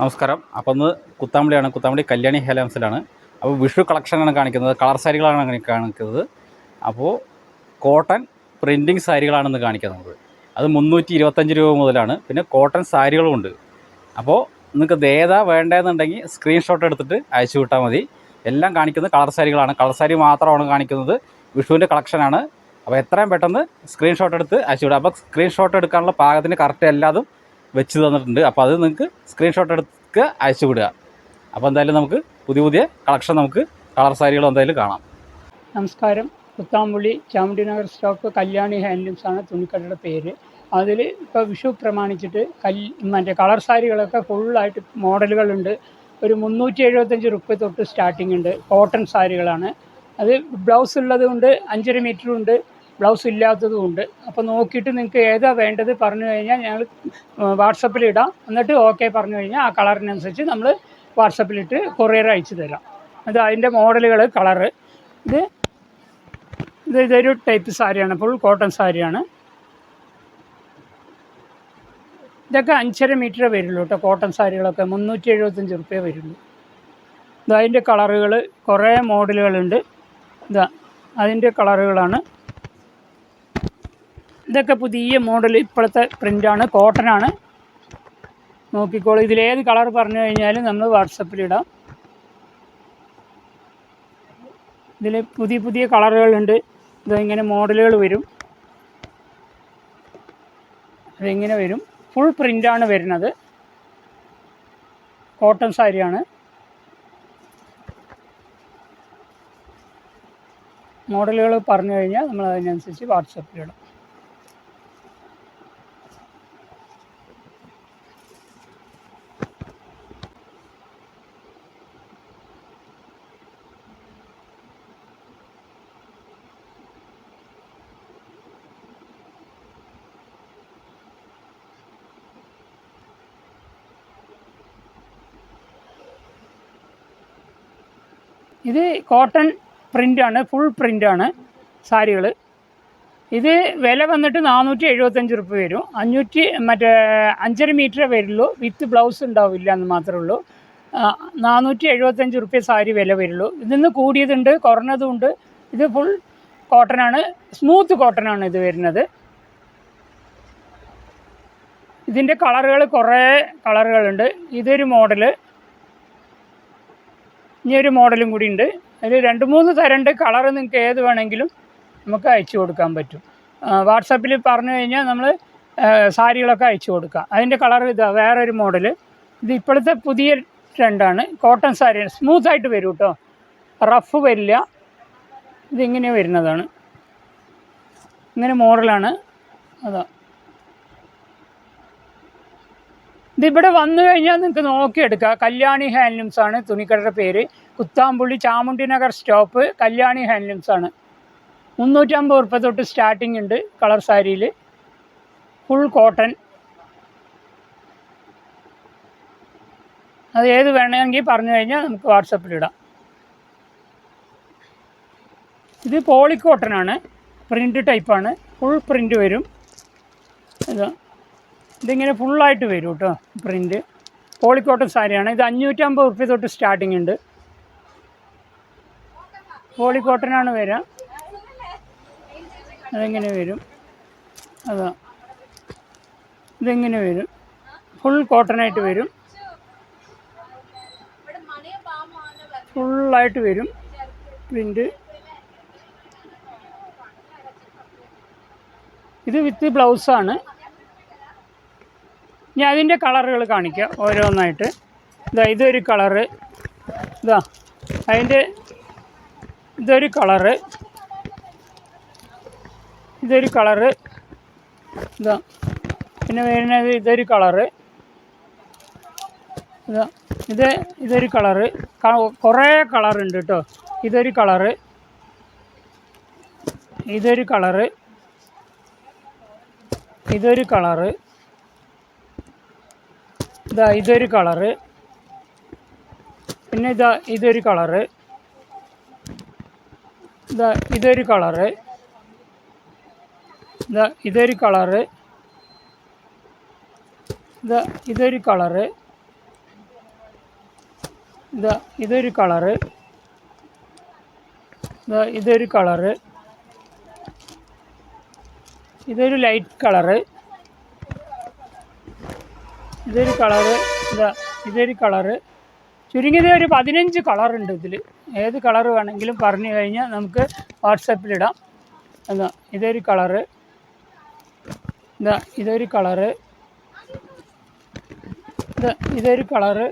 നമസ്കാരം. അപ്പോൾ ഒന്ന് കുത്താമ്പളിയാണ് കുത്താമ്പളി കല്യാണി ഹെലാംസിലാണ് അപ്പോൾ വിഷു കളക്ഷനാണ് കാണിക്കുന്നത്. കളർ സാരികളാണ് കാണിക്കുന്നത്. അപ്പോൾ കോട്ടൺ പ്രിന്റിങ് സാരികളാണെന്ന് കാണിക്കുന്നത് അത് മുന്നൂറ്റി ഇരുപത്തഞ്ച് രൂപ മുതലാണ്. പിന്നെ കോട്ടൺ സാരികളും ഉണ്ട്. അപ്പോൾ നിങ്ങൾക്ക് ഏതാ വേണ്ടതെന്നുണ്ടെങ്കിൽ സ്ക്രീൻഷോട്ട് എടുത്തിട്ട് അയച്ചു വിട്ടാൽ മതി. എല്ലാം കാണിക്കുന്നത് കളർ സാരികളാണ്. കളർ സാരി മാത്രമാണ് കാണിക്കുന്നത്. വിഷുവിന്റെ കളക്ഷനാണ്. അപ്പോൾ എത്രയും പെട്ടെന്ന് സ്ക്രീൻഷോട്ട് എടുത്ത് അയച്ചു വിടുക. അപ്പോൾ സ്ക്രീൻഷോട്ട് എടുക്കാനുള്ള പാകത്തിന് കറക്റ്റ് എല്ലാതും വെച്ച് തന്നിട്ടുണ്ട്. അപ്പോൾ അത് നിങ്ങൾക്ക് സ്ക്രീൻഷോട്ട് എടുക്കുക അയച്ചു വിടുക. അപ്പോൾ എന്തായാലും നമുക്ക് പുതിയ പുതിയ കളക്ഷൻ നമുക്ക് കളർ സാരികൾ എന്തായാലും കാണാം. നമസ്കാരം. പുത്താമ്പുള്ളി ചാമുണ്ടിനഗർ സ്റ്റോക്ക് കല്യാണി ഹാൻഡ്ലൂംസ് ആണ് തുണിക്കടയുടെ പേര്. അതിൽ ഇപ്പോൾ വിഷു പ്രമാണിച്ചിട്ട് കൽ മറ്റേ കളർ സാരികളൊക്കെ ഫുള്ളായിട്ട് മോഡലുകളുണ്ട്. ഒരു മുന്നൂറ്റി എഴുപത്തഞ്ച് റുപ്യ തൊട്ട് സ്റ്റാർട്ടിംഗ് ഉണ്ട്. കോട്ടൺ സാരികളാണ്. അത് ബ്ലൗസ് ഉള്ളത് കൊണ്ട് അഞ്ചര മീറ്ററും ഉണ്ട്. ബ്ലൗസ് ഇല്ലാത്തതും ഉണ്ട്. അപ്പോൾ നോക്കിയിട്ട് നിങ്ങൾക്ക് ഏതാ വേണ്ടത് പറഞ്ഞു കഴിഞ്ഞാൽ ഞങ്ങൾ വാട്സപ്പിൽ ഇടാം. എന്നിട്ട് ഓക്കെ പറഞ്ഞു കഴിഞ്ഞാൽ ആ കളറിനനുസരിച്ച് നമ്മൾ വാട്സപ്പിലിട്ട് കൊറിയർ അയച്ചു തരാം. അത് അതിന്റെ മോഡലുകൾ കളറ്. ഇത് ഇത് ഇതൊരു ടൈപ്പ് സാരിയാണ് ഫുൾ കോട്ടൺ സാരിയാണ്. ഇതൊക്കെ അഞ്ചര മീറ്റർ വരുള്ളൂ കേട്ടോ കോട്ടൺ സാരികളൊക്കെ. മുന്നൂറ്റി എഴുപത്തഞ്ച് റുപ്യ വരുള്ളൂ. ഇത് അതിന്റെ കളറുകൾ കുറേ മോഡലുകളുണ്ട്. ഇതാ അതിന്റെ കളറുകളാണ്. ഇതൊക്കെ പുതിയ മോഡൽ ഇപ്പോഴത്തെ പ്രിന്റാണ് ആണ് നോക്കിക്കോളൂ ഇതിലേത് കളർ പറഞ്ഞു കഴിഞ്ഞാലും നമ്മൾ വാട്സപ്പിലിടാം ഇതിൽ പുതിയ പുതിയ കളറുകളുണ്ട്. ഇതിങ്ങനെ മോഡലുകൾ വരും. അതിങ്ങനെ വരും. ഫുൾ പ്രിന്റാണ് വരുന്നത്. കോട്ടൺ സാരിയാണ്. മോഡലുകൾ പറഞ്ഞു കഴിഞ്ഞാൽ നമ്മൾ അതിനനുസരിച്ച് വാട്സപ്പിലിടാം ഇത് കോട്ടൺ പ്രിന്റാണ് ഫുൾ പ്രിന്റാണ് സാരികൾ ഇത് വില വന്നിട്ട് നാനൂറ്റി എഴുപത്തഞ്ച് റുപ്യ വരും. അഞ്ഞൂറ്റി മറ്റേ അഞ്ചര മീറ്ററേ വരുള്ളൂ. വിത്ത് ബ്ലൗസ് ഉണ്ടാവില്ല എന്ന് മാത്രമേ ഉള്ളൂ. നാനൂറ്റി എഴുപത്തഞ്ച് റുപ്യ സാരി വില വരുള്ളൂ. ഇതിന്ന് കൂടിയതുണ്ട് കുറഞ്ഞതുണ്ട് ഇത് ഫുൾ കോട്ടനാണ് സ്മൂത്ത് കോട്ടനാണ് ഇത് വരുന്നത്. ഇതിന്റെ കളറുകൾ കുറേ കളറുകളുണ്ട് ഇതൊരു മോഡൽ ഇനി ഒരു മോഡലും കൂടി ഉണ്ട്. അതിൽ രണ്ട് മൂന്ന് തരണ്ട് കളർ നിങ്ങൾക്ക് ഏത് വേണമെങ്കിലും നമുക്ക് അയച്ചു കൊടുക്കാൻ പറ്റും. വാട്സാപ്പിൽ പറഞ്ഞു കഴിഞ്ഞാൽ നമ്മൾ സാരികളൊക്കെ അയച്ചു കൊടുക്കാം. അതിന്റെ കളർ ഇതാ വേറൊരു മോഡൽ ഇത് ഇപ്പോഴത്തെ പുതിയ ട്രെൻഡാണ് കോട്ടൺ സാരി സ്മൂത്ത് ആയിട്ട് വരും കേട്ടോ റഫ് വരില്ല. ഇതിങ്ങനെ വരുന്നതാണ്. ഇങ്ങനെ മോഡലാണ്. അതാ. ഇതിവിടെ വന്നു കഴിഞ്ഞാൽ നിങ്ങൾക്ക് നോക്കിയെടുക്കാം. കല്യാണി ഹാൻഡ്ലൂംസ് ആണ്. തുണിക്കടയുടെ പേര്. കുത്താമ്പുള്ളി ചാമുണ്ടി നഗർ സ്റ്റോപ്പ്. കല്യാണി ഹാൻഡ്ലൂംസ് ആണ്. മുന്നൂറ്റമ്പത് ഉറുപ്പ തൊട്ട് സ്റ്റാർട്ടിംഗ് ഉണ്ട് കളർ സാരിയിൽ ഫുൾ കോട്ടൺ. അത് ഏത് വേണമെങ്കിൽ പറഞ്ഞു കഴിഞ്ഞാൽ നമുക്ക് വാട്സപ്പിലിടാം ഇത് പോളിക്കോട്ടനാണ് പ്രിന്റ് ടൈപ്പാണ് ഫുൾ പ്രിന്റ് വരും. ഇതാ. ഇതിങ്ങനെ ഫുള്ളായിട്ട് വരും കേട്ടോ പ്രിന്റ് പോളിക്കോട്ടൺ സാരിയാണ്. ഇത് അഞ്ഞൂറ്റമ്പത് റുപ്യ തൊട്ട് സ്റ്റാർട്ടിംഗ് ഉണ്ട്. പോളിക്കോട്ടനാണ് വരിക അതെങ്ങനെ വരും? അതാ. ഇതെങ്ങനെ വരും? ഫുൾ കോട്ടനായിട്ട് വരും. ഫുള്ളായിട്ട് വരും. പ്രിന്റ് ഇത് വിത്ത് ബ്ലൗസാണ്. ഞാൻ അതിന്റെ കളറുകൾ കാണിക്കാം ഓരോന്നായിട്ട്. ഇതാ ഇതൊരു കളറ്. ഇതാ അതിന്റെ ഇതൊരു കളറ്. ഇതൊരു കളറ്. ഇതാ പിന്നെ വരുന്നത് ഇതൊരു കളറ്. ഇതാ ഇത് ഇതൊരു കളറ്. കുറേ കളറുണ്ട് കേട്ടോ. ഇതൊരു കളറ്. ഇതൊരു കളറ്. ഇതൊരു കളറ്. ഇതാ ഇതൊരു കളറ്. പിന്നെ ഇതാ ഇതൊരു കളറ്. ഇതാ ഇതൊരു കളറ്. ഇതാ ഇതൊരു കളറ്. ഇതാ ഇതൊരു കളറ്. ഇതാ ഇതൊരു കളറ്. ഇതാ ഇതൊരു കളറ്. ഇതൊരു ലൈറ്റ് കളറ്. ഇതൊരു കളറ് ഇതാ ഇതൊരു കളറ് ചുരുങ്ങിയത് ഒരു പതിനഞ്ച് കളറുണ്ട് ഇതിൽ ഏത് കളർ വേണമെങ്കിലും പറഞ്ഞു കഴിഞ്ഞാൽ നമുക്ക് വാട്സപ്പിലിടാം എന്താ ഇതൊരു കളറ് ഇതാ ഇതൊരു കളറ് ഇതാ ഇതൊരു കളറ്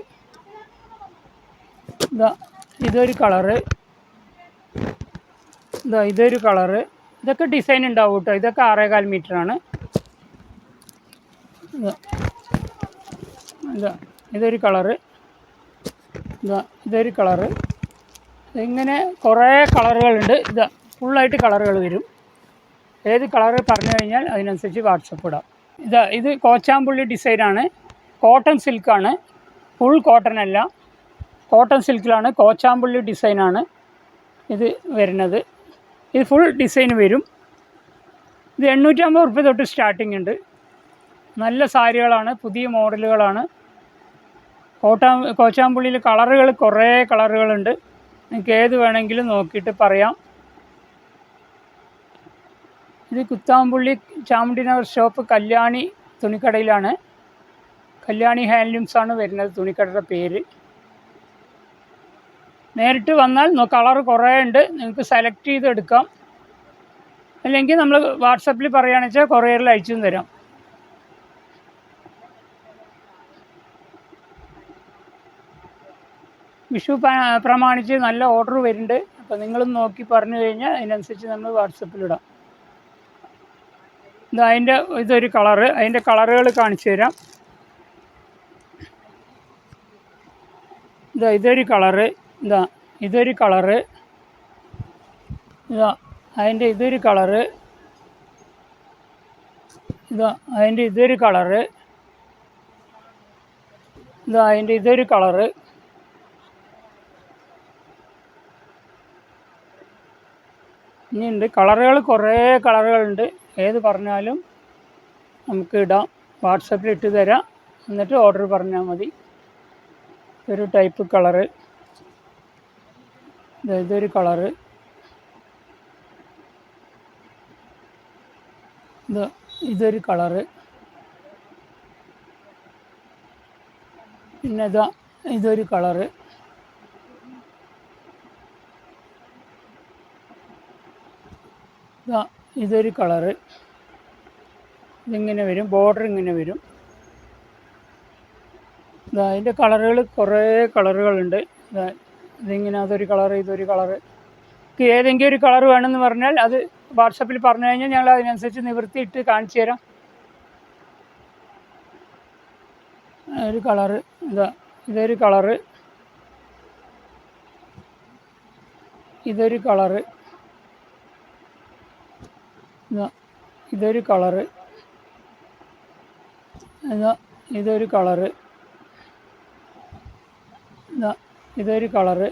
ഇതാ ഇതൊരു കളറ് ഇതാ ഇതൊരു കളറ് ഇതൊക്കെ ഡിസൈൻ ഉണ്ടാവും കേട്ടോ. ഇതൊക്കെ ആറേകാൽ മീറ്ററാണ് ഇതാ ഇതാ ഇതൊരു കളറ്. ഇതാ ഇതൊരു കളറ്. ഇങ്ങനെ കുറേ കളറുകളുണ്ട്. ഇതാ ഫുള്ളായിട്ട് കളറുകൾ വരും. ഏത് കളറ് പറഞ്ഞു കഴിഞ്ഞാൽ അതിനനുസരിച്ച് വാട്സപ്പ് ഇടാം. ഇതാ ഇത് കോച്ചാമ്പുള്ളി ഡിസൈനാണ് കോട്ടൺ സിൽക്കാണ് ഫുൾ കോട്ടൺ അല്ല. കോട്ടൺ സിൽക്കിലാണ് കോച്ചാമ്പുള്ളി ഡിസൈനാണ് ഇത് വരുന്നത്. ഇത് ഫുൾ ഡിസൈൻ വരും. ഇത് എണ്ണൂറ്റമ്പത് റുപ്യ തൊട്ട് സ്റ്റാർട്ടിംഗ് ഉണ്ട്. നല്ല സാരികളാണ്. പുതിയ മോഡലുകളാണ് കോട്ടാ കോച്ചാമ്പുള്ളിയിൽ കളറുകൾ കുറേ കളറുകളുണ്ട്. നിങ്ങൾക്ക് ഏത് വേണമെങ്കിലും നോക്കിയിട്ട് പറയാം. ഇത് കുത്താമ്പുള്ളി ചാമുണ്ടി നഗർ ഷോപ്പ് കല്യാണി തുണിക്കടയിലാണ്. കല്യാണി ഹാൻഡ്ലൂംസ് ആണ് വരുന്നത് തുണിക്കടയുടെ പേര്. നേരിട്ട് വന്നാൽ കളർ കുറേ ഉണ്ട്. നിങ്ങൾക്ക് സെലക്ട് ചെയ്തെടുക്കാം. അല്ലെങ്കിൽ നമ്മൾ വാട്സപ്പിൽ പറയുകയാണെന്ന് വെച്ചാൽ കൊറിയറിൽ അയച്ചും തരാം. വിഷു പ്രമാണിച്ച് നല്ല ഓർഡർ വരുന്നുണ്ട്. അപ്പോൾ നിങ്ങളും നോക്കി പറഞ്ഞു കഴിഞ്ഞാൽ അതിനനുസരിച്ച് നമ്മൾ വാട്സപ്പിലിടാം ഇത് അതിന്റെ ഇതൊരു കളറ്. അതിന്റെ കളറുകൾ കാണിച്ചു തരാം. ഇതാ ഇതൊരു കളറ്. ഇതാ ഇതൊരു കളറ്. ഇതാ അതിന്റെ ഇതൊരു കളറ്. ഇതാ അതിന്റെ ഇതൊരു കളറ്. ഇതാ അതിന്റെ ഇതൊരു കളറ്. ഇനിയുണ്ട്. കളറുകൾ കുറേ കളറുകളുണ്ട്. ഏത് പറഞ്ഞാലും നമുക്ക് ഇടാം. വാട്സപ്പിൽ ഇട്ട് തരാം. എന്നിട്ട് ഓർഡർ പറഞ്ഞാൽ മതി. ഒരു ടൈപ്പ് കളറ്. ഇതൊരു കളറ്. ഇത് ഇതൊരു കളറ്. പിന്നെ ഇതാ ഇതൊരു കളറ്. ഇതൊരു കളറ്. ഇതിങ്ങനെ വരും ബോർഡർ ഇങ്ങനെ വരും. അതിന്റെ കളറുകൾ കുറേ കളറുകളുണ്ട്. ഇതാ ഇതിങ്ങനെ അതൊരു കളറ് ഇതൊരു കളറ്. ഏതെങ്കിലും ഒരു കളർ വേണമെന്ന് പറഞ്ഞാൽ അത് വാട്സപ്പിൽ പറഞ്ഞു കഴിഞ്ഞാൽ ഞങ്ങൾ അതിനനുസരിച്ച് നിവൃത്തിയിട്ട് കാണിച്ചു തരാം. ഒരു കളറ്. ഇതാ ഇതൊരു കളറ്. ഇതൊരു കളറ്. ഇതൊരു കളറ്. ഇതാ ഇതൊരു കളറ്. ഇതാ ഇതൊരു കളറ്.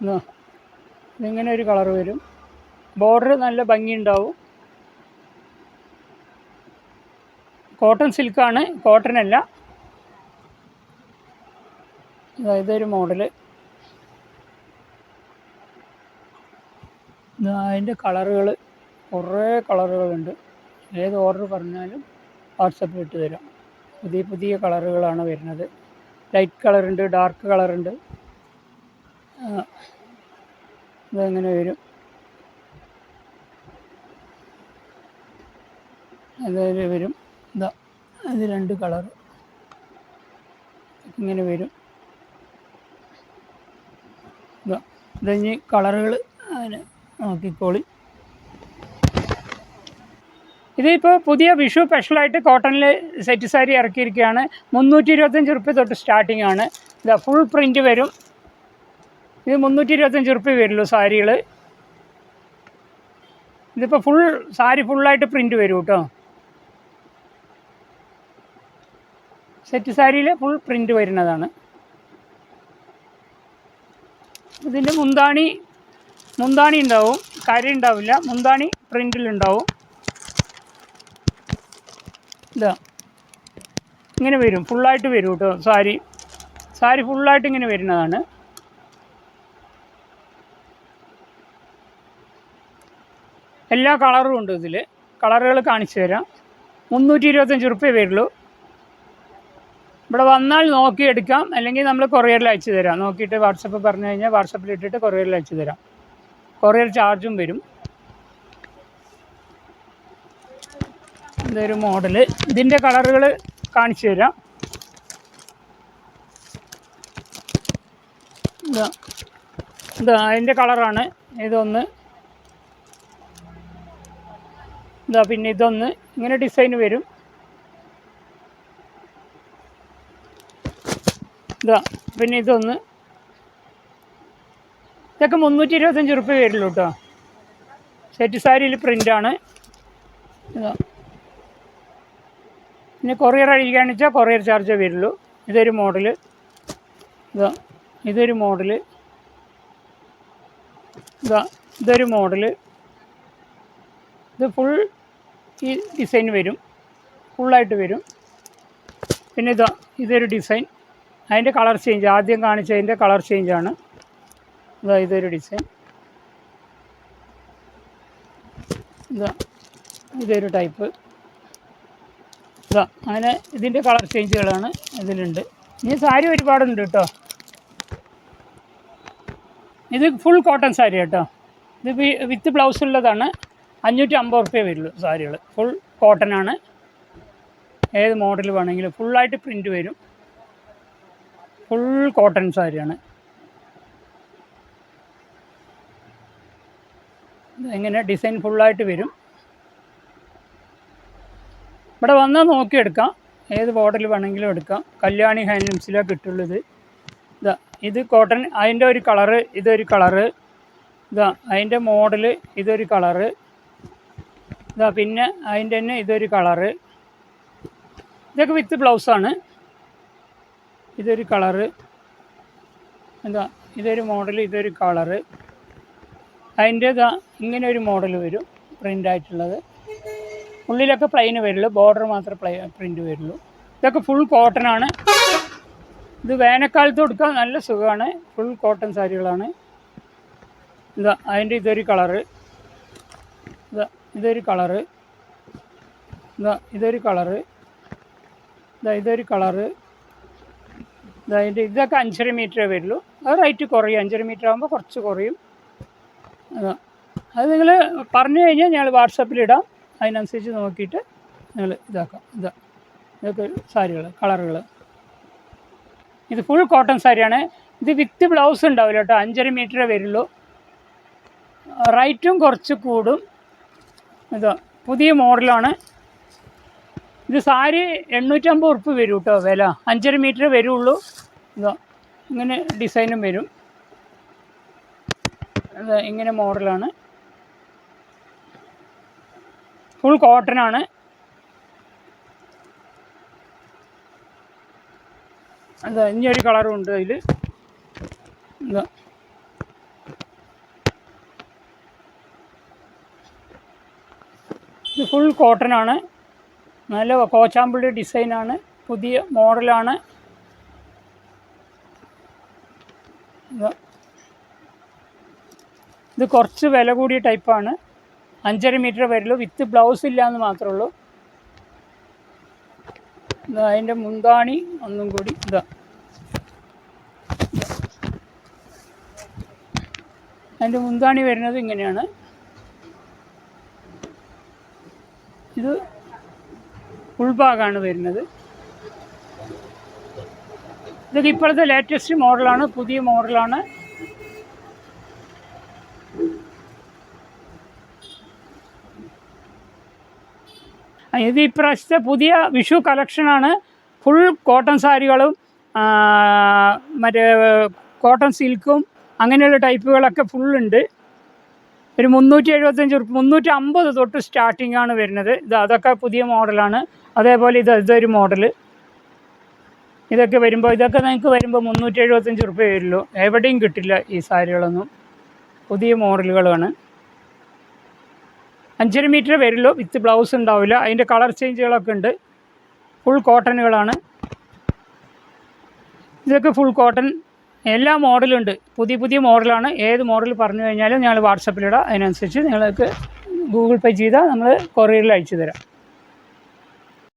ഇതാ ഇതിങ്ങനെ ഒരു കളറ് വരും. ബോർഡർ നല്ല ഭംഗിയുണ്ടാവും. കോട്ടൺ സിൽക്കാണ് കോട്ടൺ അല്ല. ഇതാ ഇതൊരു മോഡൽ. അതിന്റെ കളറുകൾ കുറേ കളറുകളുണ്ട്. ഏത് ഓർഡർ പറഞ്ഞാലും വാട്സപ്പിൽ ഇട്ട് തരാം. പുതിയ പുതിയ കളറുകളാണ് വരുന്നത്. ലൈറ്റ് കളറുണ്ട് ഡാർക്ക് കളറുണ്ട് ഇതെങ്ങനെ വരും? അതിൽ വരും? ഇതാ അത് രണ്ട് കളർ ഇങ്ങനെ വരും. ഇതാ ഇതഞ്ഞ് കളറുകൾ അതിന് നോക്കിക്കോളി. ഇതിപ്പോൾ പുതിയ വിഷു സ്പെഷ്യലായിട്ട് കോട്ടണിൽ സെറ്റ് സാരി ഇറക്കിയിരിക്കുകയാണ്. മുന്നൂറ്റി ഇരുപത്തഞ്ച് റുപ്യ തൊട്ട് സ്റ്റാർട്ടിംഗ് ആണ്. ഇതാ ഫുൾ പ്രിന്റ് വരും. ഇത് മുന്നൂറ്റി ഇരുപത്തഞ്ച് റുപ്യ വരുള്ളൂ സാരികൾ ഇതിപ്പോൾ ഫുൾ സാരി ഫുള്ളായിട്ട് പ്രിന്റ് വരും കേട്ടോ. സെറ്റ് സാരിയിൽ ഫുൾ പ്രിന്റ് വരുന്നതാണ്. ഇതിന്റെ മുന്താണി മുന്താണി ഉണ്ടാവും കരി ഉണ്ടാവില്ല മുന്താണി പ്രിന്റിലുണ്ടാവും ഇതാ. ഇങ്ങനെ വരും ഫുള്ളായിട്ട് വരും കേട്ടോ സാരി. സാരി ഫുള്ളായിട്ട് ഇങ്ങനെ വരുന്നതാണ്. എല്ലാ കളറും ഉണ്ട് ഇതിൽ കളറുകൾ കാണിച്ചു തരാം. മുന്നൂറ്റി ഇരുപത്തഞ്ച് റുപ്യ വരുള്ളൂ. ഇവിടെ വന്നാൽ നോക്കിയെടുക്കാം അല്ലെങ്കിൽ നമ്മൾ കൊറിയറിൽ അയച്ചു തരാം. നോക്കിയിട്ട് വാട്സപ്പ് പറഞ്ഞു കഴിഞ്ഞാൽ വാട്സപ്പിൽ ഇട്ടിട്ട് കൊറിയറിൽ അയച്ചു തരാം. കൊറിയർ ചാർജും വരും. ഇതൊരു മോഡൽ. ഇതിന്റെ കളറുകൾ കാണിച്ചു തരാം. ഇതാ. ഇതാ അതിന്റെ കളറാണ്. ഇതൊന്ന്. ഇതാ പിന്നെ ഇതൊന്ന്. ഇങ്ങനെ ഡിസൈൻ വരും. ഇതാ പിന്നെ ഇതൊന്ന്. ഇതൊക്കെ മുന്നൂറ്റി ഇരുപത്തഞ്ച് റുപ്യ വരുള്ളൂ കേട്ടോ സെറ്റ് സാരിയിൽ പ്രിന്റാണ് പിന്നെ കൊറിയർ അഴിക്കുകയാണെന്ന് വെച്ചാൽ കൊറിയർ ചാർജ് വരുള്ളൂ. ഇതൊരു മോഡൽ ഇതാ. ഇതൊരു മോഡൽ ഇതാ. ഇതൊരു മോഡൽ ഇത് ഫുൾ ഈ ഡിസൈൻ വരും. ഫുള്ളായിട്ട് വരും. പിന്നെ ഇതാ. ഇതൊരു ഡിസൈൻ അതിന്റെ കളർ ചേഞ്ച് ആദ്യം കാണിച്ചതിന്റെ കളർ ചേഞ്ചാണ് ഇതാ ഇതൊരു ഡിസൈൻ. ഇതാ ഇതൊരു ടൈപ്പ്. ഇതാ അങ്ങനെ ഇതിന്റെ കളർ ചേഞ്ചുകളാണ് ഇതിലുണ്ട്. ഇനി സാരി ഒരുപാടുണ്ട് കേട്ടോ. ഇത് ഫുൾ കോട്ടൺ സാരി കേട്ടോ. ഇത് വിത്ത് ബ്ലൗസ് ഉള്ളതാണ് അഞ്ഞൂറ്റി അമ്പത് റുപ്യ വരുള്ളൂ സാരികൾ ഫുൾ കോട്ടൺ ആണ്. ഏത് മോഡൽ വേണമെങ്കിലും ഫുള്ളായിട്ട് പ്രിന്റ് വരും. ഫുൾ കോട്ടൺ സാരിയാണ്. ഇങ്ങനെ ഡിസൈൻ ഫുള്ളായിട്ട് വരും. ഇവിടെ വന്നാൽ നോക്കിയെടുക്കാം ഏത് മോഡൽ വേണമെങ്കിലും എടുക്കാം. കല്യാണി ഹാൻഡ്ലൂംസിലാണ് കിട്ടുള്ളൂ ഇത് ഇതാ കോട്ടൺ അതിന്റെ ഒരു കളറ് ഇതൊരു കളറ്. ഇതാ അതിന്റെ മോഡൽ ഇതൊരു കളറ്. ഇതാ പിന്നെ അതിന്റെ തന്നെ ഇതൊരു കളറ്. ഇതൊക്കെ വിത്ത് ബ്ലൗസാണ്. ഇതൊരു കളറ്. എന്താ ഇതൊരു മോഡൽ ഇതൊരു കളറ്. അതിന്റെ ഇങ്ങനെ ഒരു മോഡൽ വരും പ്രിന്റ് ആയിട്ടുള്ളത്. ഉള്ളിലൊക്കെ പ്ലെയിന് വരുള്ളൂ ബോർഡർ മാത്രമേ പ്ലൈ പ്രിന്റ് വരുള്ളൂ. ഇതൊക്കെ ഫുൾ കോട്ടൺ ആണ്. ഇത് വേനൽക്കാലത്ത് കൊടുക്കാൻ നല്ല സുഖമാണ്. ഫുൾ കോട്ടൺ സാരികളാണ്. ഇതാ അതിന്റെ ഇതൊരു കളറ് ഇതാ ഇതൊരു കളറ് ഇതാ ഇതൊരു കളറ് ഇതാ ഇതൊരു കളറ് ഇതാ അതിന്റെ ഇതൊക്കെ അഞ്ചര മീറ്ററേ വരുള്ളൂ. അത് റേറ്റ് കുറയും. അഞ്ചര മീറ്റർ ആകുമ്പോൾ കുറച്ച് കുറയും. അതാ. നിങ്ങൾ പറഞ്ഞു കഴിഞ്ഞാൽ ഞങ്ങൾ വാട്സപ്പിലിടാം അതിനനുസരിച്ച് നോക്കിയിട്ട് നിങ്ങൾ ഇതാക്കാം. ഇതാ. ഇതൊക്കെ സാരികൾ കളറുകൾ ഇത് ഫുൾ കോട്ടൺ സാരിയാണ്. ഇത് വിത്ത് ബ്ലൗസ് ഉണ്ടാവില്ല കേട്ടോ. അഞ്ചര മീറ്ററേ വരുള്ളൂ. റൈറ്റും കുറച്ച് കൂടും. ഇതാ. പുതിയ മോഡലാണ്. ഇത് സാരി എണ്ണൂറ്റമ്പത് ഉറുപ്പ് വരും കേട്ടോ വില. അഞ്ചര മീറ്റർ വരുള്ളൂ. ഇതാ. ഇങ്ങനെ ഡിസൈനും വരും. ഇത് ഇങ്ങനെ മോഡലാണ്. ഫുൾ കോട്ടൺ ആണ്. അതാ ഇനി ഒരു കളറും ഉണ്ട് അതിൽ ഇതാ. ഇത് ഫുൾ കോട്ടൺ ആണ്. നല്ല കോച്ചാമ്പിളി ഡിസൈനാണ് പുതിയ മോഡലാണ് ഇതാ. ഇത് കുറച്ച് വില കൂടിയ ടൈപ്പാണ് അഞ്ചര മീറ്റർ വരുള്ളൂ വിത്ത് ബ്ലൗസ് ഇല്ല എന്ന് മാത്രമേ ഉള്ളൂ അതിന്റെ മുന്താണി ഒന്നും കൂടി ഇതാ. അതിന്റെ മുന്താണി വരുന്നത് ഇങ്ങനെയാണ്. ഇത് ഉൾഭാഗമാണ് വരുന്നത്. ഇതൊക്കെ ഇപ്പോഴത്തെ ലേറ്റസ്റ്റ് മോഡലാണ് പുതിയ മോഡലാണ് ഇത് ഇപ്രാവശ്യത്തെ പുതിയ വിഷു കളക്ഷനാണ്. ഫുൾ കോട്ടൺ സാരികളും മറ്റേ കോട്ടൺ സിൽക്കും അങ്ങനെയുള്ള ടൈപ്പുകളൊക്കെ ഫുള്ളുണ്ട്. ഒരു മുന്നൂറ്റി എഴുപത്തഞ്ച് ഉറുപ്പ് മുന്നൂറ്റി അമ്പത് തൊട്ട് സ്റ്റാർട്ടിംഗ് ആണ് വരുന്നത്. ഇത് അതൊക്കെ പുതിയ മോഡലാണ്. അതേപോലെ ഇത് ഇതൊരു മോഡൽ. ഇതൊക്കെ വരുമ്പോൾ ഇതൊക്കെ നിങ്ങൾക്ക് വരുമ്പോൾ മുന്നൂറ്റി എഴുപത്തഞ്ച് ഉറുപ്പ്യ വരുള്ളൂ എവിടെയും കിട്ടില്ല ഈ സാരികളൊന്നും. പുതിയ മോഡലുകളാണ്. അഞ്ചര മീറ്റർ വരുള്ളൂ വിത്ത് ബ്ലൗസ് ഉണ്ടാവില്ല. അതിന്റെ കളർ ചേഞ്ചുകളൊക്കെ ഉണ്ട്. ഫുൾ കോട്ടണുകളാണ് ഇതൊക്കെ ഫുൾ കോട്ടൺ എല്ലാ മോഡലുണ്ട് പുതിയ പുതിയ മോഡലാണ് ഏത് മോഡൽ പറഞ്ഞു കഴിഞ്ഞാലും ഞങ്ങൾ വാട്സപ്പിലിടാം അതിനനുസരിച്ച് നിങ്ങൾക്ക് ഗൂഗിൾ പേ ചെയ്താൽ നമ്മൾ കൊറിയറിൽ അയച്ചു തരാം.